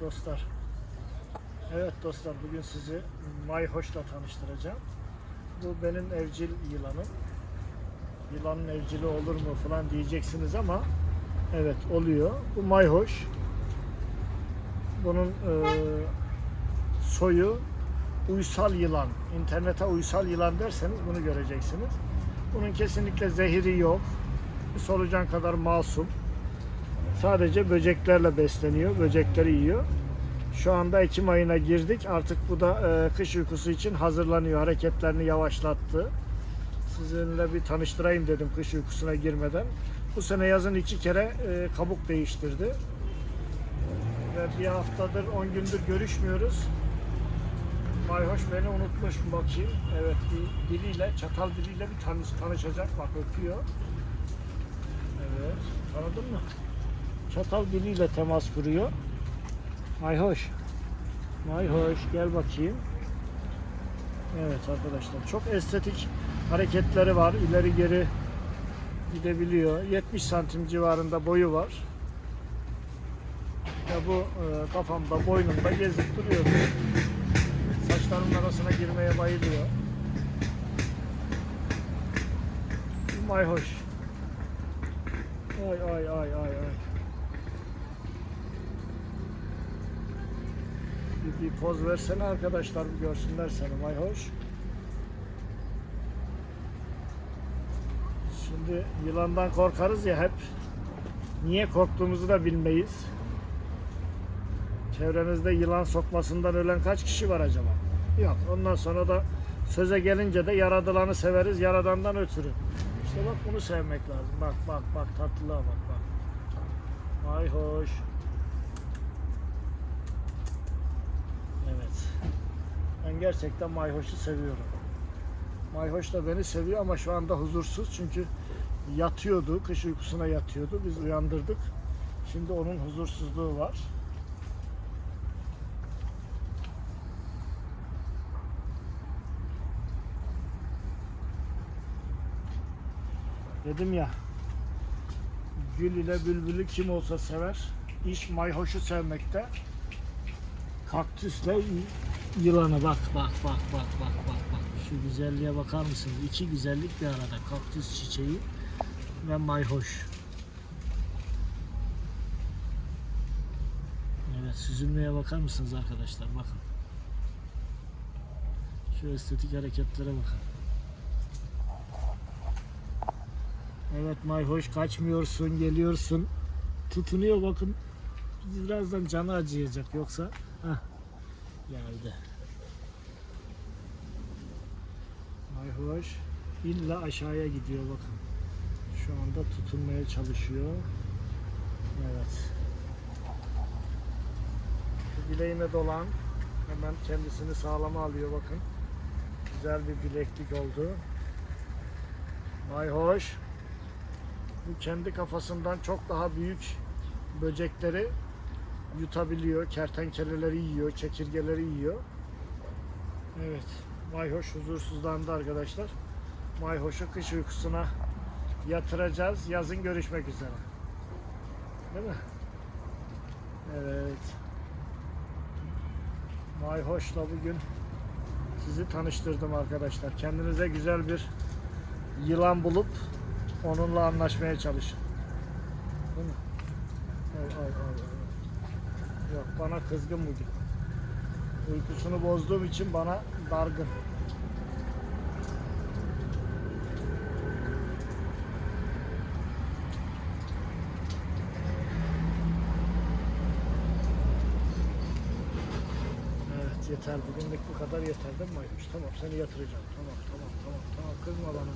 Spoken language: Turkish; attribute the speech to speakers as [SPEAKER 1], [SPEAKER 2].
[SPEAKER 1] dostlar. Evet dostlar bugün sizi mayhoşla tanıştıracağım. Bu benim evcil yılanım. Yılanın evcili olur mu falan diyeceksiniz ama evet oluyor. Bu mayhoş. Bunun e, soyu uysal yılan. İnternete uysal yılan derseniz bunu göreceksiniz. Bunun kesinlikle zehiri yok. Bir solucan kadar masum. Sadece böceklerle besleniyor. Böcekleri yiyor. Şu anda Ekim ayına girdik. Artık bu da e, kış uykusu için hazırlanıyor. Hareketlerini yavaşlattı. Sizinle bir tanıştırayım dedim kış uykusuna girmeden. Bu sene yazın iki kere e, kabuk değiştirdi. Ve bir haftadır, 10 gündür görüşmüyoruz. Mayhoş beni unutmuş bakayım. Evet bir diliyle, çatal diliyle bir tanış, tanışacak. Bak öpüyor. Evet. Tanıdın mı? Çatal diliyle temas kuruyor. Mayhoş. Mayhoş gel bakayım. Evet arkadaşlar çok estetik hareketleri var. İleri geri gidebiliyor. 70 santim civarında boyu var. Ya bu e, kafamda, boynumda gezip duruyor. Saçlarımın arasına girmeye bayılıyor. Bu mayhoş. Ay ay ay ay ay. Bir, bir poz versene arkadaşlar görsünler seni mayhoş. Şimdi yılandan korkarız ya hep. Niye korktuğumuzu da bilmeyiz. Çevremizde yılan sokmasından ölen kaç kişi var acaba? Yok. Ondan sonra da söze gelince de yaradılanı severiz yaradandan ötürü. İşte bak bunu sevmek lazım. Bak bak bak tatlılığa bak bak. Ay hoş. Evet. Ben gerçekten Mayhoş'u seviyorum. Mayhoş da beni seviyor ama şu anda huzursuz çünkü yatıyordu, kış uykusuna yatıyordu. Biz uyandırdık. Şimdi onun huzursuzluğu var. Dedim ya gül ile bülbülü kim olsa sever. İş mayhoşu sevmekte. Kaktüsle yılanı bak bak bak bak bak bak bak. Şu güzelliğe bakar mısınız? İki güzellik bir arada. Kaktüs çiçeği ve mayhoş. Evet süzülmeye bakar mısınız arkadaşlar? Bakın. Şu estetik hareketlere bakın. Evet mayhoş kaçmıyorsun, geliyorsun. Tutunuyor bakın. Birazdan canı acıyacak yoksa. Heh. Geldi. Mayhoş illa aşağıya gidiyor bakın. Şu anda tutunmaya çalışıyor. Evet. Şu bileğime dolan hemen kendisini sağlama alıyor bakın. Güzel bir bileklik oldu. Mayhoş bu kendi kafasından çok daha büyük böcekleri yutabiliyor. Kertenkeleleri yiyor, çekirgeleri yiyor. Evet. Mayhoş huzursuzlandı arkadaşlar. Mayhoş'u kış uykusuna yatıracağız. Yazın görüşmek üzere. Değil mi? Evet. Mayhoş'la bugün sizi tanıştırdım arkadaşlar. Kendinize güzel bir yılan bulup onunla anlaşmaya çalışın. Değil mi? Ay, ay, ay. Yok bana kızgın bugün. Uykusunu bozduğum için bana dargın. Evet yeter bugünlük bu kadar yeter değil mi Maymuş? Tamam seni yatıracağım. Tamam tamam tamam tamam kızma bana.